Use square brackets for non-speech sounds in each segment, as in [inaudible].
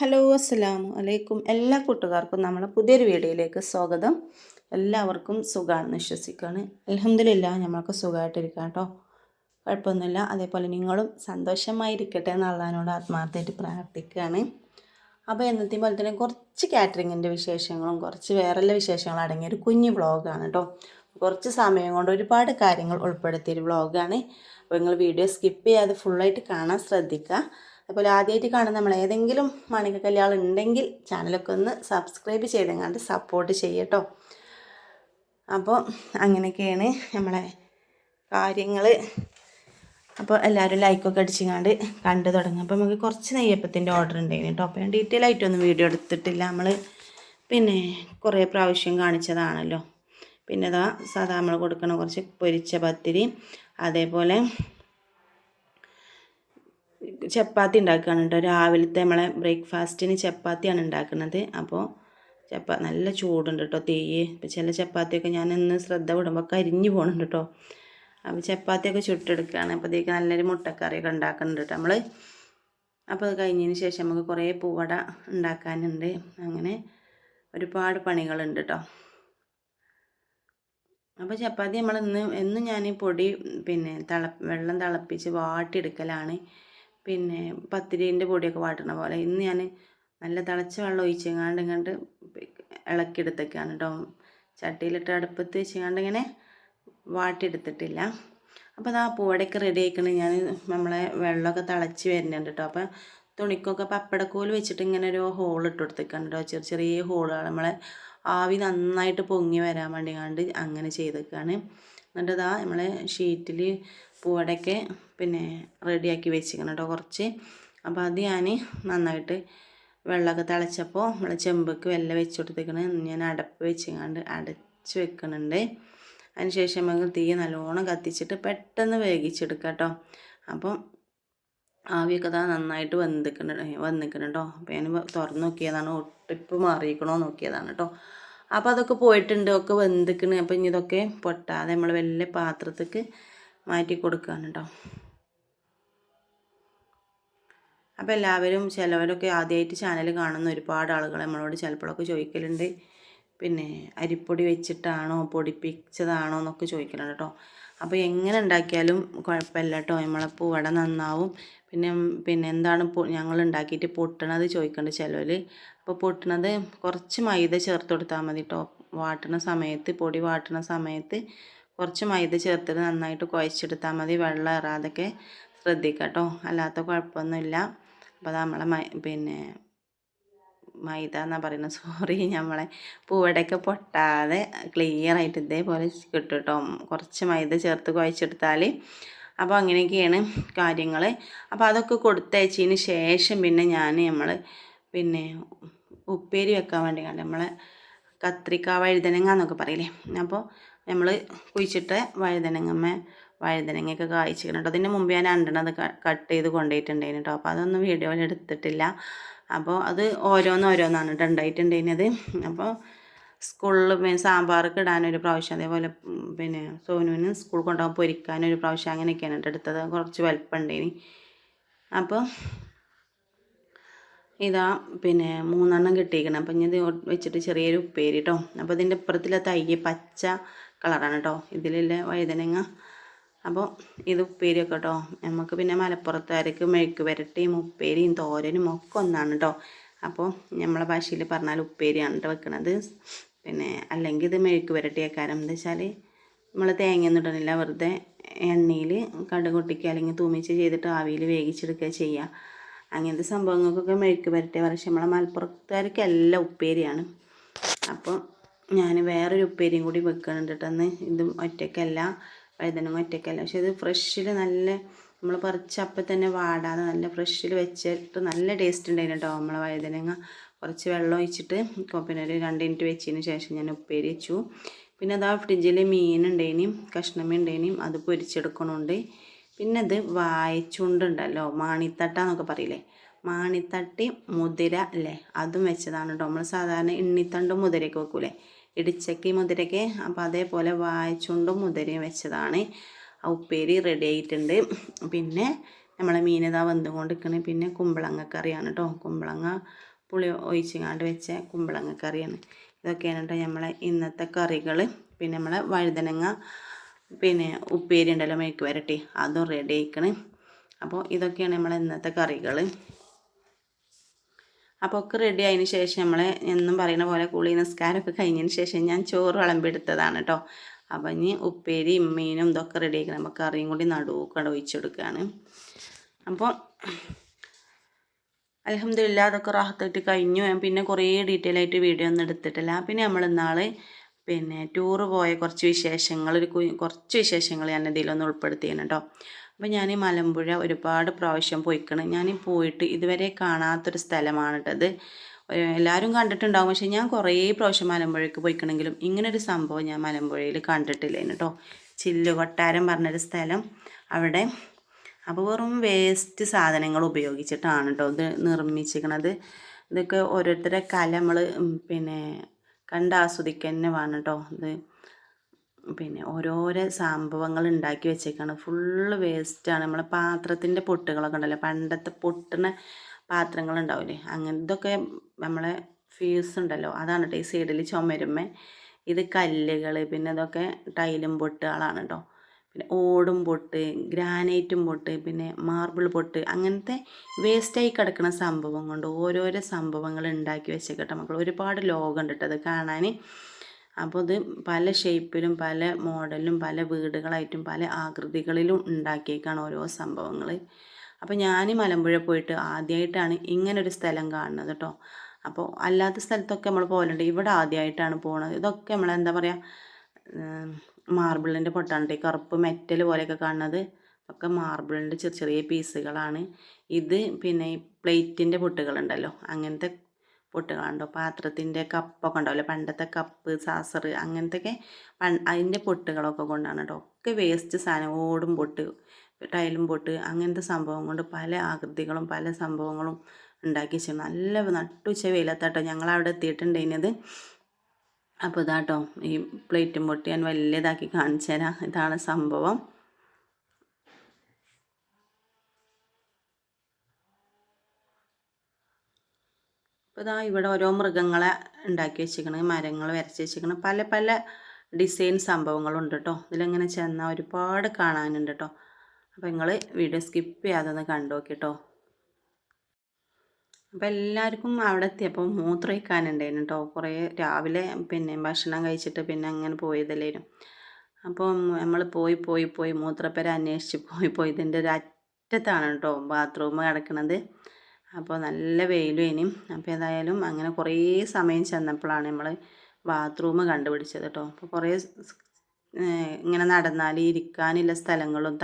Hello അസ്സലാമു അലൈക്കും. എല്ലാ കൂട്ടുകാർക്കും നമ്മളെ പുതിയൊരു വീഡിയോയിലേക്ക് സ്വാഗതം. എല്ലാവർക്കും സുഖമാണെന്ന് വിശ്വസിക്കുകയാണ്. അലഹമില്ല നമ്മൾക്ക് സുഖമായിട്ടിരിക്കാം കേട്ടോ. കുഴപ്പമൊന്നുമില്ല. അതേപോലെ നിങ്ങളും സന്തോഷമായിരിക്കട്ടെ എന്നുള്ളതിനോട് ആത്മാർത്ഥമായിട്ട് പ്രാർത്ഥിക്കുകയാണ്. അപ്പോൾ എന്നത്തെയും പോലെ തന്നെ കുറച്ച് കാറ്ററിങ്ങിന്റെ വിശേഷങ്ങളും കുറച്ച് വേറെല്ല വിശേഷങ്ങളും അടങ്ങിയ ഒരു കുഞ്ഞു വ്ളോഗാണ് കേട്ടോ. കുറച്ച് സമയം കൊണ്ട് ഒരുപാട് കാര്യങ്ങൾ ഉൾപ്പെടുത്തിയൊരു വ്ളോഗാണ്. അപ്പോൾ നിങ്ങൾ വീഡിയോ സ്കിപ്പ് ചെയ്യാതെ ഫുള്ളായിട്ട് കാണാൻ ശ്രദ്ധിക്കുക. അതുപോലെ ആദ്യമായിട്ട് കാണുന്ന നമ്മൾ ഏതെങ്കിലും മണിക കല്യാണം ഉണ്ടെങ്കിൽ ചാനലൊക്കെ ഒന്ന് സബ്സ്ക്രൈബ് ചെയ്തെങ്ങാണ്ട് സപ്പോർട്ട് ചെയ്യട്ടോ. അപ്പോൾ അങ്ങനെയൊക്കെയാണ് നമ്മളെ കാര്യങ്ങൾ അപ്പോൾ എല്ലാവരും ലൈക്കൊക്കെ അടിച്ചിങ്ങാണ്ട് കണ്ടു തുടങ്ങും. അപ്പോൾ നമുക്ക് കുറച്ച് നെയ്യപ്പത്തിന്റെ ഓർഡർ ഉണ്ടായിരുന്നു കേട്ടോ അപ്പോൾ ഞാൻ ഡീറ്റെയിൽ ആയിട്ടൊന്നും വീഡിയോ എടുത്തിട്ടില്ല. നമ്മൾ പിന്നെ കുറേ പ്രാവശ്യം കാണിച്ചതാണല്ലോ. പിന്നെ ഇതാ സാധാ നമ്മൾ കൊടുക്കണ കുറച്ച് പൊരിച്ച പത്തിരി അതേപോലെ ചപ്പാത്തി ഉണ്ടാക്കുകയാണ് കേട്ടോ. രാവിലത്തെ നമ്മളെ ബ്രേക്ക്ഫാസ്റ്റിന് ചപ്പാത്തിയാണ് ഉണ്ടാക്കുന്നത്. അപ്പോൾ ചപ്പാ നല്ല ചൂടുണ്ട് കേട്ടോ തീയ്. ഇപ്പം ചില ചപ്പാത്തിയൊക്കെ ഞാൻ ഇന്ന് ശ്രദ്ധ വിടുമ്പോൾ കരിഞ്ഞു പോകുന്നുണ്ട് കേട്ടോ. അപ്പോൾ ചപ്പാത്തിയൊക്കെ ചുട്ടെടുക്കുകയാണ്. അപ്പോഴത്തേക്ക് നല്ലൊരു മുട്ടക്കറിയൊക്കെ ഉണ്ടാക്കുന്നുണ്ട് കേട്ടോ നമ്മൾ അപ്പോൾ അത് കഴിഞ്ഞതിന് ശേഷം നമുക്ക് കുറേ പൂവട ഉണ്ടാക്കാനുണ്ട്. അങ്ങനെ ഒരുപാട് പണികളുണ്ട് കേട്ടോ. അപ്പോൾ ചപ്പാത്തി നമ്മൾ ഇന്ന് എന്നും ഞാൻ പൊടി പിന്നെ തിള വെള്ളം തിളപ്പിച്ച് വാട്ടിയെടുക്കലാണ്. പിന്നെ പത്തിരീന്റെ പൊടിയൊക്കെ വാട്ടണ പോലെ. ഇന്ന് ഞാൻ നല്ല തിളച്ച വെള്ളം ഒഴിച്ചെങ്ങാണ്ട് ഇങ്ങോട്ട് ഇളക്കിയെടുത്തൊക്കെയാണ് കേട്ടോ ചട്ടിയിലിട്ട് അടുപ്പത്ത് വെച്ചെങ്ങാണ്ട് ഇങ്ങനെ വാട്ടിയെടുത്തിട്ടില്ല. അപ്പോൾ അത് ആ പൂവടയൊക്കെ റെഡി ആയിക്കണേ. ഞാൻ നമ്മളെ വെള്ളമൊക്കെ തിളച്ച് വരുന്നുണ്ട് കേട്ടോ അപ്പോൾ തുണിക്കൊക്കെ പപ്പടക്കോൽ വെച്ചിട്ട് ഇങ്ങനെ ഒരു ഹോൾ ഇട്ട് കൊടുത്തേക്കാണ് കേട്ടോ ചെറിയ ചെറിയ ഹോളുകൾ നമ്മളെ ആവി നന്നായിട്ട് പൊങ്ങി വരാൻ വേണ്ടി കണ്ട് അങ്ങനെ ചെയ്തേക്കാണ്. എന്നിട്ട് ഇതാ നമ്മളെ ഷീറ്റിൽ പൂവടയൊക്കെ പിന്നെ റെഡിയാക്കി വെച്ചിരിക്കണം കേട്ടോ കുറച്ച്. അപ്പോൾ അത് ഞാൻ നന്നായിട്ട് വെള്ളമൊക്കെ തിളച്ചപ്പോൾ നമ്മൾ ചെമ്പക്ക് വെല്ലം വെച്ച് കൊടുത്തേക്കണ്. ഞാൻ അടപ്പ് വെച്ചിങ്ങാണ്ട് അടച്ച് വെക്കുന്നുണ്ട് അതിന് ശേഷം നമുക്ക് തീ നല്ലോണം കത്തിച്ചിട്ട് പെട്ടെന്ന് വേവിച്ചെടുക്കാം കേട്ടോ. അപ്പം ആവിയൊക്കെ താ നന്നായിട്ട് വന്നിക്കണ വന്നിക്കണം കേട്ടോ. അപ്പോൾ ഞാൻ തുറന്ന് നോക്കിയതാണ് ഒട്ടിപ്പ് മാറിയിക്കണോ നോക്കിയതാണ് കേട്ടോ. അപ്പോൾ അതൊക്കെ പോയിട്ടുണ്ട് ഒക്കെ വെന്തിക്കണ്. അപ്പോൾ ഇനി ഇതൊക്കെ പൊട്ടാതെ നമ്മൾ വലിയ പാത്രത്തേക്ക് മാറ്റി കൊടുക്കുകയാണ് കേട്ടോ അപ്പോൾ എല്ലാവരും ചിലവരൊക്കെ ആദ്യമായിട്ട് ചാനൽ കാണുന്ന ഒരുപാട് ആളുകൾ നമ്മളോട് ചിലപ്പോഴൊക്കെ ചോദിക്കലുണ്ട്. പിന്നെ അരിപ്പൊടി വെച്ചിട്ടാണോ പൊടിപ്പിച്ചതാണോ എന്നൊക്കെ ചോദിക്കലുണ്ട് കേട്ടോ. അപ്പോൾ എങ്ങനെ ഉണ്ടാക്കിയാലും കുഴപ്പമില്ല കേട്ടോ. നമ്മളെ പൂവട നന്നാവും. പിന്നെ പിന്നെ എന്താണ് ഞങ്ങൾ ഉണ്ടാക്കിയിട്ട് പൊട്ടണത് ചോദിക്കേണ്ട ചിലവർ അപ്പോൾ പൊട്ടണത് കുറച്ച് മൈദ ചേർത്ത് കൊടുത്താൽ മതി കേട്ടോ. വാട്ടണ സമയത്ത് പൊടി വാട്ടണ സമയത്ത് കുറച്ച് മൈദ ചേർത്തിട്ട് നന്നായിട്ട് കുഴച്ചെടുത്താൽ മതി. വെള്ളം ഇറാതൊക്കെ ശ്രദ്ധിക്കുക കേട്ടോ അല്ലാത്ത കുഴപ്പമൊന്നുമില്ല. അപ്പോൾ നമ്മളെ മൈ പിന്നെ മൈദ എന്നാണ് പറയുന്നത്? സോറി നമ്മളെ പൂവടയൊക്കെ പൊട്ടാതെ ക്ലിയർ ആയിട്ട് ഇതേപോലെ കിട്ടും കേട്ടോ കുറച്ച് മൈദ ചേർത്ത് കുഴച്ചെടുത്താൽ അപ്പോൾ അങ്ങനെയൊക്കെയാണ് കാര്യങ്ങൾ. അപ്പോൾ അതൊക്കെ കൊടുത്തയച്ചതിന് ശേഷം പിന്നെ ഞാൻ നമ്മൾ പിന്നെ ഉപ്പേരി വെക്കാൻ വേണ്ടി കണ്ട് നമ്മളെ കത്രിക്ക വഴുതനങ്ങ എന്നൊക്കെ പറയില്ലേ? അപ്പോൾ നമ്മൾ കുഴിച്ചിട്ട് വഴുതനങ്ങമ്മ വഴുതനങ്ങയൊക്കെ കായ്ച്ചിരിക്കണം കേട്ടോ അതിന് മുമ്പ് ഞാൻ രണ്ടെണ്ണം കട്ട് ചെയ്ത് കൊണ്ടുപോയിട്ടുണ്ടായിരുന്നു കേട്ടോ അപ്പോൾ അതൊന്നും വീഡിയോയിൽ എടുത്തിട്ടില്ല. അപ്പോൾ അത് ഓരോന്നോരോന്നാണ് കേട്ടോ ഉണ്ടായിട്ടുണ്ടായിരുന്നത് അപ്പോൾ സ്കൂളിൽ പിന്നെ സാമ്പാർക്ക് ഇടാനൊരു പ്രാവശ്യം അതേപോലെ പിന്നെ സോനുവിന് സ്കൂൾ കൊണ്ടുപോകാൻ പൊരിക്കാനൊരു പ്രാവശ്യം അങ്ങനെയൊക്കെയാണ് എടുത്തത്. കുറച്ച് വലുപ്പം ഉണ്ടായിന്. അപ്പോൾ ഇതാ പിന്നെ മൂന്നെണ്ണം കിട്ടിയിരിക്കണം. അപ്പം ഇത് വെച്ചിട്ട് ചെറിയൊരു ഉപ്പേരി കേട്ടോ അപ്പോൾ ഇതിന്റെ ഇപ്പുറത്തിലെ തൈ പച്ച കളറാണ് കേട്ടോ ഇതിലുള്ള വഴുതനങ്ങ. അപ്പോൾ ഇത് ഉപ്പേരിയൊക്കെ കേട്ടോ നമുക്ക് പിന്നെ മലപ്പുറത്തുകാർക്ക് മെഴുക്ക് വരട്ടിയും ഉപ്പേരിയും തോരനും ഒക്കെ ഒന്നാണ് കേട്ടോ അപ്പോൾ നമ്മളെ ഭാഷയിൽ പറഞ്ഞാൽ ഉപ്പേരിയാണ് കേട്ടോ വെക്കണത്. പിന്നെ അല്ലെങ്കിൽ ഇത് മെഴുക്ക് വരട്ടിയേക്കാരം. എന്താ വെച്ചാൽ നമ്മൾ തേങ്ങയൊന്നും ഇടണില്ല. വെറുതെ എണ്ണയിൽ കടുകൊട്ടിക്കുക അല്ലെങ്കിൽ തൂമിച്ച് ചെയ്തിട്ട് ആവിയിൽ വേവിച്ചെടുക്കുക ചെയ്യുക. അങ്ങനത്തെ സംഭവങ്ങൾക്കൊക്കെ മെഴുക്ക് വരട്ടിയ പക്ഷേ നമ്മളെ മലപ്പുറത്തുകാർക്ക് എല്ലാം ഉപ്പേരിയാണ്. അപ്പോൾ ഞാൻ വേറൊരു ഉപ്പേരിയും കൂടി വെക്കുന്നുണ്ട് കേട്ടോ. ഇതും ഒറ്റയ്ക്കല്ല വഴുതനങ്ങ ഒറ്റയ്ക്കല്ല. പക്ഷെ ഇത് ഫ്രഷിൽ നല്ല നമ്മൾ പറിച്ചപ്പം തന്നെ വാടാതെ നല്ല ഫ്രഷിൽ വെച്ചിട്ട് നല്ല ടേസ്റ്റ് ഉണ്ടായിരുന്നു കേട്ടോ നമ്മളെ വഴുതനങ്ങ. കുറച്ച് വെള്ളം ഒഴിച്ചിട്ട് പിന്നെ ഒരു രണ്ട് മിനിറ്റ് വെച്ചതിന് ശേഷം ഞാൻ ഉപ്പേരി വെച്ചു. പിന്നെ അതാ ഫ്രിഡ്ജിൽ മീൻ ഉണ്ടായിനും കഷ്ണമീൻ ഉണ്ടേനും അത് പൊരിച്ചെടുക്കണുണ്ട്. പിന്നെ ഇത് വായച്ചുണ്ടുണ്ടല്ലോ മാണിത്തട്ട എന്നൊക്കെ പറയില്ലേ? മാണിത്തട്ടി മുതിര അല്ലേ? അതും വെച്ചതാണ് കേട്ടോ നമ്മൾ സാധാരണ എണ്ണിത്തണ്ടും മുതിരയൊക്കെ വെക്കൂലേ? ഇടിച്ചക്കി മുതിരയ്ക്ക്. അപ്പോൾ അതേപോലെ വായച്ചുണ്ടും മുതിരയും വെച്ചതാണ്. ഉപ്പേരി റെഡി ആയിട്ടുണ്ട്. പിന്നെ നമ്മളെ മീനതാ വെന്തുകൊണ്ട് വെന്തും കൊണ്ടിരിക്കണേ പിന്നെ കുമ്പളങ്ങ കറിയാണ് കേട്ടോ കുമ്പളങ്ങ പുളി ഒഴിച്ചുങ്ങാണ്ട് വെച്ച കുമ്പളങ്ങ കറിയാണ്. ഇതൊക്കെയാണ് കേട്ടോ നമ്മളെ ഇന്നത്തെ കറികൾ പിന്നെ നമ്മളെ വഴുതനങ്ങ പിന്നെ ഉപ്പേരി ഉണ്ടല്ലോ മേക്ക് വരട്ടി. അതും റെഡി ആയിക്കണ്. അപ്പോൾ ഇതൊക്കെയാണ് നമ്മളെ ഇന്നത്തെ കറികൾ അപ്പോൾ ഒക്കെ റെഡി ആയതിന് ശേഷം നമ്മൾ എന്നും പറയുന്ന പോലെ കുളി നിസ്കാരമൊക്കെ കഴിഞ്ഞതിന് ശേഷം ഞാൻ ചോറ് വിളമ്പെടുത്തതാണ് കേട്ടോ അപ്പം ഇനി ഉപ്പേരി മീനും ഇതൊക്കെ റെഡി ആക്കണം അപ്പോൾ കറിയും കൂടി നടുവൊക്കെ ഒഴിച്ചെടുക്കുകയാണ് അപ്പോൾ അലഹമില്ല അതൊക്കെ റാഹത്തായിട്ട് കഴിഞ്ഞു. പിന്നെ കുറേ ഡീറ്റെയിൽ ആയിട്ട് വീഡിയോ ഒന്നും എടുത്തിട്ടില്ല. പിന്നെ നമ്മൾ ഇന്നാൾ പിന്നെ ടൂർ പോയ കുറച്ച് വിശേഷങ്ങൾ ഒരു കുറച്ച് വിശേഷങ്ങൾ ഞാൻ ഇതിലൊന്ന് ഉൾപ്പെടുത്തിയാണ് കേട്ടോ അപ്പോൾ ഞാൻ മലമ്പുഴ ഒരുപാട് പ്രാവശ്യം പോയിക്കണം. ഞാൻ പോയിട്ട് ഇതുവരെ കാണാത്തൊരു സ്ഥലമാണ് കേട്ടത് എല്ലാവരും കണ്ടിട്ടുണ്ടാകും പക്ഷേ ഞാൻ കുറേ പ്രാവശ്യം മലമ്പുഴയ്ക്ക് പോയിക്കണമെങ്കിലും ഇങ്ങനൊരു സംഭവം ഞാൻ മലമ്പുഴയിൽ കണ്ടിട്ടില്ല കേട്ടോ ചില്ലുകൊട്ടാരം പറഞ്ഞൊരു സ്ഥലം അവിടെ. അപ്പോൾ വെറും വേസ്റ്റ് സാധനങ്ങൾ ഉപയോഗിച്ചിട്ടാണ് കേട്ടോ ഇത് നിർമ്മിച്ചിരിക്കണത് ഇതൊക്കെ ഓരോരുത്തരുടെ കല നമ്മൾ പിന്നെ കണ്ട് ആസ്വദിക്കുക തന്നെ വേണം കേട്ടോ ഇത്. പിന്നെ ഓരോരോ സംഭവങ്ങൾ ഉണ്ടാക്കി വെച്ചേക്കാണ്. ഫുള്ള് വേസ്റ്റാണ് നമ്മളെ പാത്രത്തിന്റെ പൊട്ടുകളൊക്കെ ഉണ്ടല്ലോ. പണ്ടത്തെ പൊട്ടുന്ന പാത്രങ്ങൾ ഉണ്ടാവില്ലേ? ഇതൊക്കെ നമ്മളെ ഫ്യൂസ് ഉണ്ടല്ലോ. അതാണ് കേട്ടോ ഈ സൈഡിൽ ചുമരുമ്മേ. ഇത് കല്ലുകൾ പിന്നെ ഇതൊക്കെ ടൈലും പൊട്ടുകളാണ് കേട്ടോ ഓടും പൊട്ട് ഗ്രാനൈറ്റും പൊട്ട് പിന്നെ മാർബിൾ പൊട്ട് അങ്ങനത്തെ വേസ്റ്റായി കിടക്കുന്ന സംഭവം കൊണ്ട് ഓരോരോ സംഭവങ്ങൾ ഉണ്ടാക്കി വെച്ചേക്കട്ടെ മക്കൾ ഒരുപാട് ലോകം ഉണ്ട് അത് കാണാൻ അപ്പോൾ ഇത് പല ഷേപ്പിലും പല മോഡലിലും പല വീടുകളായിട്ടും പല ആകൃതികളിലും ഉണ്ടാക്കിയേക്കാണ് ഓരോ സംഭവങ്ങൾ അപ്പോൾ ഞാൻ മലമ്പുഴ പോയിട്ട് ആദ്യമായിട്ടാണ് ഇങ്ങനൊരു സ്ഥലം കാണുന്നത് കേട്ടോ അപ്പോൾ അല്ലാത്ത സ്ഥലത്തൊക്കെ നമ്മൾ പോകലുണ്ട്. ഇവിടെ ആദ്യമായിട്ടാണ് പോകുന്നത് ഇതൊക്കെ നമ്മൾ എന്താ പറയുക മാർബിളിന്റെ പൊട്ടാണ് ഈ കറുപ്പ് മെറ്റൽ പോലെയൊക്കെ കാണുന്നത് ഒക്കെ മാർബിളിന്റെ ചെറിയ ചെറിയ പീസുകളാണ്. ഇത് പിന്നെ ഈ പ്ലേറ്റിന്റെ പൊട്ടുകളുണ്ടല്ലോ. അങ്ങനത്തെ പൊട്ടുകളുണ്ടോ? പാത്രത്തിന്റെ കപ്പൊക്കെ ഉണ്ടാവില്ലേ? പണ്ടത്തെ കപ്പ് സാസർ അങ്ങനത്തെയൊക്കെ അതിന്റെ പൊട്ടുകളൊക്കെ കൊണ്ടാണ് കേട്ടോ. ഒക്കെ വേസ്റ്റ് സാധനം ഓടും പൊട്ട് ടൈലും പൊട്ട് അങ്ങനത്തെ സംഭവം കൊണ്ട് പല ആകൃതികളും പല സംഭവങ്ങളും ഉണ്ടാക്കി വെച്ചു നല്ല നട്ടുച്ച വെയിലത്താട്ടോ ഞങ്ങൾ അവിടെ എത്തിയിട്ടുണ്ടായിരുന്നത്. അപ്പോൾ ഇതാട്ടോ ഈ പ്ലേറ്റും പൊട്ടി ഞാൻ വലിയതാക്കി കാണിച്ചു തരാം. ഇതാണ് സംഭവം. അപ്പോൾ ഇതാ ഇവിടെ ഓരോ മൃഗങ്ങളെ ഉണ്ടാക്കി വെച്ചിരിക്കണം മരങ്ങൾ വരച്ച് വെച്ചിരിക്കണം. പല പല ഡിസൈൻ സംഭവങ്ങളുണ്ട് കേട്ടോ. ഇതിലിങ്ങനെ ചെന്നാൽ ഒരുപാട് കാണാനുണ്ട് കേട്ടോ. അപ്പോൾ നിങ്ങൾ വീഡിയോ സ്കിപ്പ് ചെയ്യാതെ ഒന്ന് കണ്ടു നോക്കി കേട്ടോ അപ്പോൾ എല്ലാവർക്കും അവിടെ എത്തിയപ്പോൾ മൂത്രം വയ്ക്കാനുണ്ടായിരുന്നു കേട്ടോ കുറേ രാവിലെ പിന്നെ ഭക്ഷണം കഴിച്ചിട്ട് പിന്നെ അങ്ങനെ പോയതല്ലേനും. അപ്പോൾ നമ്മൾ പോയി പോയി പോയി മൂത്രപ്പര അന്വേഷിച്ച് [laughs] പോയി പോയി. ഇതിന്റെ ഒരു അറ്റത്താണ് കേട്ടോ ബാത്റൂം കിടക്കുന്നത് അപ്പോൾ നല്ല വെയിലും ഇനിയും അപ്പോൾ ഏതായാലും അങ്ങനെ കുറേ സമയം ചെന്നപ്പോഴാണ് നമ്മൾ ബാത്റൂം കണ്ടുപിടിച്ചത് കേട്ടോ അപ്പോൾ കുറേ ഇങ്ങനെ നടന്നാൽ ഇരിക്കാനുള്ള സ്ഥലങ്ങളും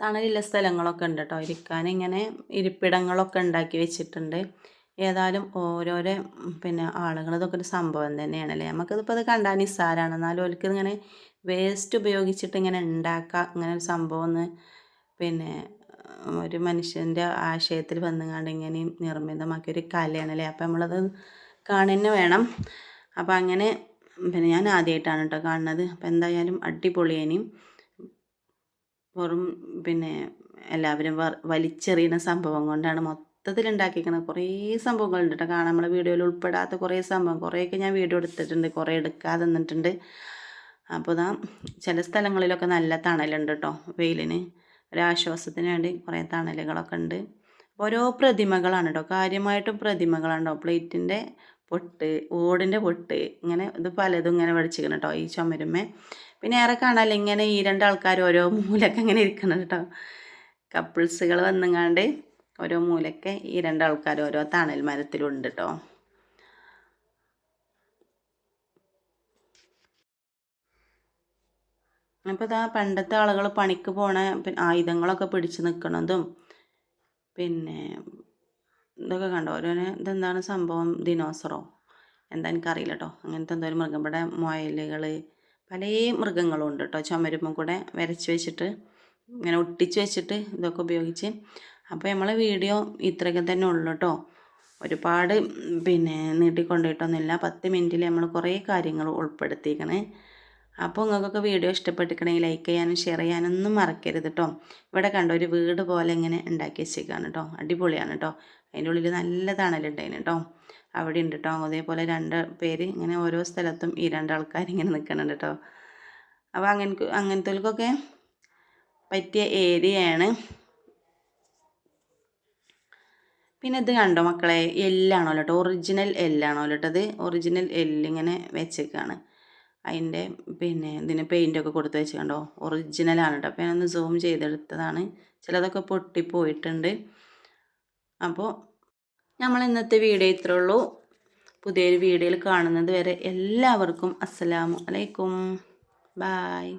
തണലുള്ള സ്ഥലങ്ങളൊക്കെ ഉണ്ട് കേട്ടോ ഇരിക്കാൻ ഇങ്ങനെ ഇരിപ്പിടങ്ങളൊക്കെ ഉണ്ടാക്കി വെച്ചിട്ടുണ്ട്. ഏതായാലും ഓരോരോ പിന്നെ ആളുകൾ ഇതൊക്കെ ഒരു സംഭവം തന്നെയാണല്ലേ? നമുക്കിതിപ്പോൾ അത് കണ്ടാൽ നിസ്സാരമാണ് എന്നാലും ഓർക്ക് ഇങ്ങനെ വേസ്റ്റ് ഉപയോഗിച്ചിട്ട് ഇങ്ങനെ ഉണ്ടാക്കുക ഇങ്ങനെ ഒരു സംഭവം ഒന്ന് പിന്നെ ഒരു മനുഷ്യന്റെ ആശയത്തിൽ വന്നുകൊണ്ട് ഇങ്ങനെ നിർമ്മിതമാക്കിയ ഒരു കലയാണല്ലേ? അപ്പം നമ്മളത് കാണുന്നെ വേണം. അപ്പം അങ്ങനെ പിന്നെ ഞാൻ ആദ്യമായിട്ടാണ് കേട്ടോ കാണുന്നത്. അപ്പം എന്തായാലും അടിപൊളിയേനും. വെറും പിന്നെ എല്ലാവരും വലിച്ചെറിയുന്ന സംഭവം കൊണ്ടാണ് മൊത്തത്തിൽ ഉണ്ടാക്കിയിരിക്കുന്നത് കുറേ സംഭവങ്ങളുണ്ട് കേട്ടോ. കാണാൻ നമ്മളെ വീഡിയോയിൽ ഉൾപ്പെടാത്ത കുറേ സംഭവം. കുറേയൊക്കെ ഞാൻ വീഡിയോ എടുത്തിട്ടുണ്ട് കുറേ എടുക്കാതെ നിന്നിട്ടുണ്ട്. അപ്പോൾ ഇതാ ചില സ്ഥലങ്ങളിലൊക്കെ നല്ല തണലുണ്ട് കേട്ടോ വെയിലിന്. ഒരാശ്വാസത്തിന് വേണ്ടി കുറേ തണലുകളൊക്കെ ഉണ്ട്. ഓരോ പ്രതിമകളാണ് കേട്ടോ. കാര്യമായിട്ടും പ്രതിമകളാണ് കേട്ടോ. പ്ലേറ്റിന്റെ പൊട്ട് ഓടിന്റെ പൊട്ട് ഇങ്ങനെ ഇത് പലതും ഇങ്ങനെ പഠിച്ചിരിക്കണം കേട്ടോ ഈ ചുമരുമേ പിന്നെ ഏറെ കാണാല്ല ഇങ്ങനെ ഈ രണ്ടാൾക്കാർ ഓരോ മൂലൊക്കെ ഇങ്ങനെ ഇരിക്കണം കേട്ടോ കപ്പിൾസുകൾ വന്നുങ്ങാണ്ട് ഓരോ മൂലൊക്കെ ഈ രണ്ടാൾക്കാർ ഓരോ തണൽ മരത്തിലുണ്ട് കേട്ടോ അപ്പോൾ ഇതാ പണ്ടത്തെ ആളുകൾ പണിക്ക് പോണ ആയുധങ്ങളൊക്കെ പിടിച്ച് നിൽക്കണതും പിന്നെ ഇതൊക്കെ കണ്ടോ? ഒരു ഇതെന്താണ് സംഭവം? ദിനോസറോ? എന്താ എനിക്കറിയില്ല കേട്ടോ അങ്ങനത്തെ എന്തോ ഒരു മൃഗം. ഇവിടെ മുയലുകൾ പല മൃഗങ്ങളും ഉണ്ട് കേട്ടോ ചുമരുമ്പം കൂടെ വരച്ച് വെച്ചിട്ട് ഇങ്ങനെ ഒട്ടിച്ച് വെച്ചിട്ട് ഇതൊക്കെ ഉപയോഗിച്ച്. അപ്പോൾ നമ്മളെ വീഡിയോ ഇത്രയൊക്കെ തന്നെ ഉള്ളു കേട്ടോ ഒരുപാട് പിന്നെ നീട്ടിക്കൊണ്ടിട്ടൊന്നുമില്ല പത്ത് മിനിറ്റിൽ നമ്മൾ കുറേ കാര്യങ്ങൾ ഉൾപ്പെടുത്തിയിരിക്കണേ അപ്പോൾ നിങ്ങൾക്കൊക്കെ വീഡിയോ ഇഷ്ടപ്പെട്ടിട്ടുണ്ടെങ്കിൽ ലൈക്ക് ചെയ്യാനും ഷെയർ ചെയ്യാനും ഒന്നും മറക്കരുത് കേട്ടോ ഇവിടെ കണ്ടോ ഒരു വീട് പോലെ ഇങ്ങനെ ഉണ്ടാക്കി വെച്ചേക്കാണ് കേട്ടോ അടിപൊളിയാണ് കേട്ടോ അതിന്റെ ഉള്ളിൽ നല്ല തണലുണ്ടായിന് കേട്ടോ അവിടെ ഉണ്ട് കേട്ടോ അതേപോലെ രണ്ട് പേര് ഇങ്ങനെ ഓരോ സ്ഥലത്തും ഈ രണ്ടാൾക്കാർ ഇങ്ങനെ നിൽക്കുന്നുണ്ട് കേട്ടോ അപ്പോൾ അങ്ങനെ അങ്ങനത്തേക്കൊക്കെ പറ്റിയ ഏരിയയാണ്. പിന്നെ ഇത് കണ്ടോ മക്കളെ? എല്ലാണോ കേട്ടോ ഒറിജിനൽ എല്ലാണോ കേട്ടത് ഒറിജിനൽ എല്ലിങ്ങനെ വെച്ചേക്കാണ്. അതിന്റെ പിന്നെ ഇതിന് പെയിന്റൊക്കെ കൊടുത്ത് വെച്ച് കണ്ടോ ഒറിജിനലാണ് കേട്ടോ അപ്പോൾ ഞാനൊന്ന് സൂം ചെയ്തെടുത്തതാണ്. ചിലതൊക്കെ പൊട്ടിപ്പോയിട്ടുണ്ട്. അപ്പോൾ നമ്മൾ ഇന്നത്തെ വീഡിയോ ഇത്രേ ഉള്ളൂ. പുതിയൊരു വീഡിയോയിൽ കാണുന്നത് വരെ എല്ലാവർക്കും അസ്സലാമു അലൈക്കും. ബായ്